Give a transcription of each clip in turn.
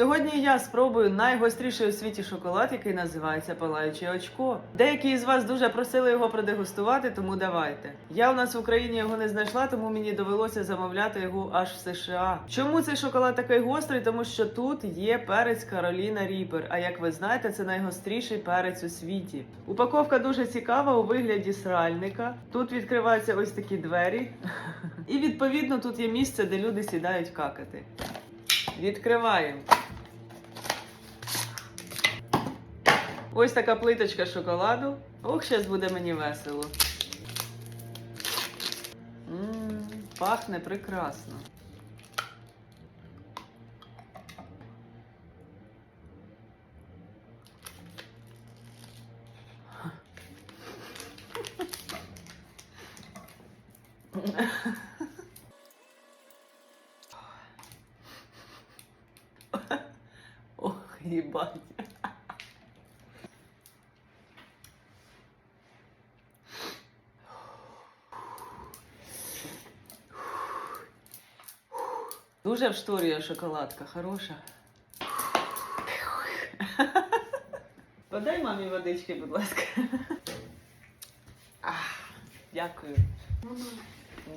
Сьогодні я спробую найгостріший у світі шоколад, який називається палаюче очко. Деякі із вас дуже просили його продегустувати, тому давайте. Я у нас в Україні його не знайшла, тому мені довелося замовляти його аж в США. Чому цей шоколад такий гострий? Тому що тут є перець Кароліна Ріпер. А як ви знаєте, це найгостріший перець у світі. Упаковка дуже цікава у вигляді сральника. Тут відкриваються ось такі двері. І відповідно тут є місце, де люди сідають какати. Відкриваємо. Ось така плиточка шоколаду. Ох, зараз буде мені весело. М, пахне прекрасно. Ох, їбать. Дуже вшторює шоколадка, хороша. Подай мамі водички, будь ласка. Ах, Дякую. Мама,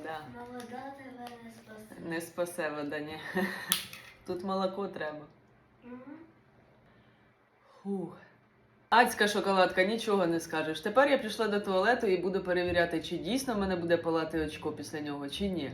Да. молода тебе не спасе. Не спасе вода, ні. Тут молоко треба. Фух. Адська шоколадка, нічого не скажеш. Тепер я пішла до туалету і буду перевіряти, чи дійсно в мене буде палати очко після нього, чи ні.